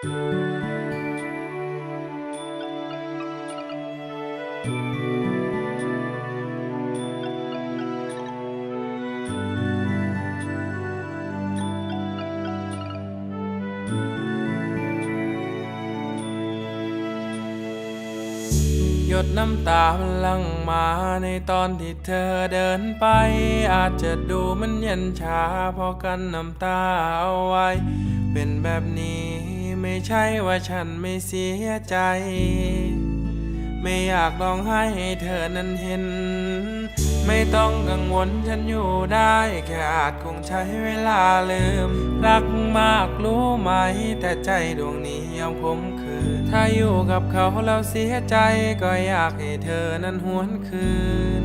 หยดน้ำตามันลังมาในตอนที่เธอเดินไป อาจจะดูมันเย็นชาเพอกันน้ำตาเอาไว้ เป็นแบบนี้ ไม่ใช่ว่าฉันไม่เสียใจ ไม่อยากร้องไห้ให้เธอนั้นเห็น ไม่ต้องกังวลฉันอยู่ได้ แค่อาจคงใช้เวลาลืม รักมากรู้ไหม แต่ใจดวงนี้ยอมคมคืน ถ้าอยู่กับเขาแล้วเสียใจก็อยากให้เธอนั้นหวนคืน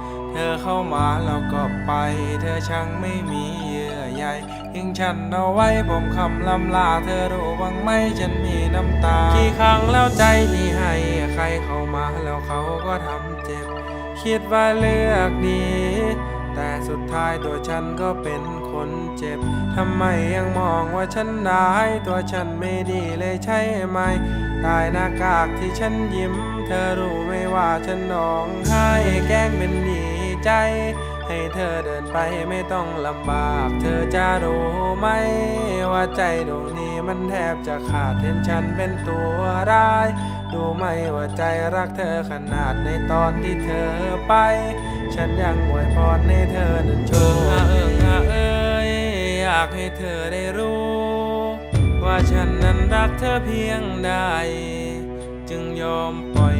เธอเข้ามาแล้วก็ไป เธอช่างไม่มีเยื่อใยทิ้งฉันเอาไว้ผมคำลำลา เธอรู้บ้างไหมฉันมีน้ำตา กี่ครั้งแล้วใจที่ให้ ใครเข้ามาแล้วเขาก็ทำเจ็บ คิดว่าเลือกดีแต่สุดท้ายตัวฉันก็เป็นคนเจ็บ ทำไมยังมองว่าฉันร้ายตัวฉันไม่ดีเลยใช่ไหม ตายหน้ากากที่ฉันยิ้ม เธอรู้ไหมว่าฉันน้องไห้แกล้งเป็นดี ใจ ให้เธอเดินไปไม่ต้องลำบาก เธอจะรู้ไหม ว่าใจดวงนี้มันแทบจะขาดเห็นฉันเป็นตัวร้าย ดูไหมว่าใจรักเธอขนาดในตอนที่เธอไป ฉันยังอวยพรให้เธอนั้นโชคเอิงอะเอ้ยอยากให้เธอได้รู้ ว่าฉันนั้นรักเธอเพียงใดจึงยอมปล่อย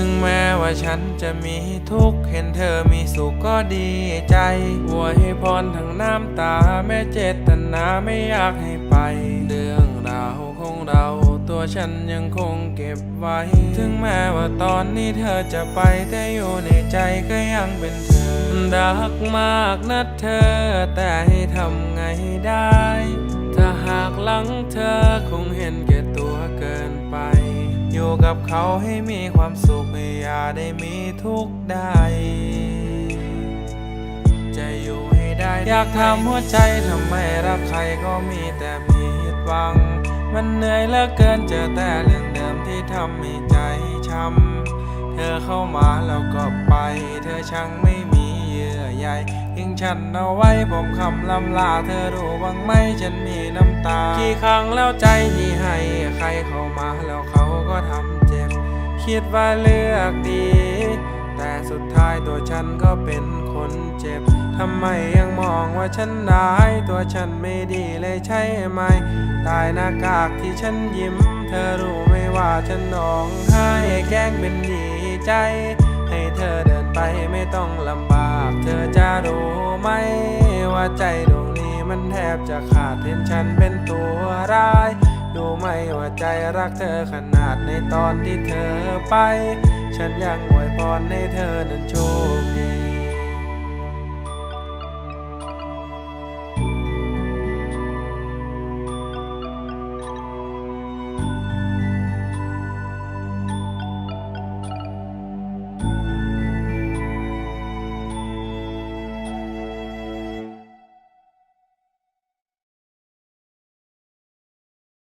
ถึงแม้ว่าฉันจะมีทุกข์เห็นเธอมีสุขก็ดีใจอวยพรทั้งน้ำตาแม้เจตนาไม่อยากให้ไป เรื่องราวของเราตัวฉันยังคงเก็บไว้ ถึงแม้ว่าตอนนี้เธอจะไปแต่อยู่ในใจก็ยังเป็นเธอ รักมากนะเธอ แต่ให้ทำไงได้ ถ้าหากหลังเธอคงเห็นแก่ตัวเกินไป อยู่กับเขาให้มีความสุขอย่าได้มีทุกข์ใด จะอยู่ให้ได้ อยากถามหัวใจทำไมรักใครก็มีแต่ผิดหวัง มันเหนื่อยเหลือเกินเจอแต่เรื่องเดิมที่ทำให้ใจช้ำ เธอเข้ามาแล้วก็ไป เธอช่างไม่มีเยื่อใยทิ้งฉันเอาไว้ผมคำลำลาเธอรู้บ้างไหมฉันมีน้ำตา กี่ครั้งแล้วใจที่ให้ใครเข้ามาแล้วเขา ก็ทำเจ็บ คิดว่าเลือกดี แต่สุดท้ายตัวฉันก็เป็นคนเจ็บ ทำไมยังมองว่าฉันร้าย ตัวฉันไม่ดีเลยใช่ไหม ตายหน้ากากที่ฉันยิ้ม เธอรู้ไหมว่าฉันน้องไห้แกล้งเป็นดีใจ ให้เธอเดินไปไม่ต้องลำบาก เธอจะรู้ไหมว่าใจดวงนี้มันแทบจะขาดเห็นฉันเป็นตัวร้าย ดูไหมว่าใจรักเธอขนาดในตอนที่เธอไป ฉันยังอวยพรให้เธอนั้นโชคดี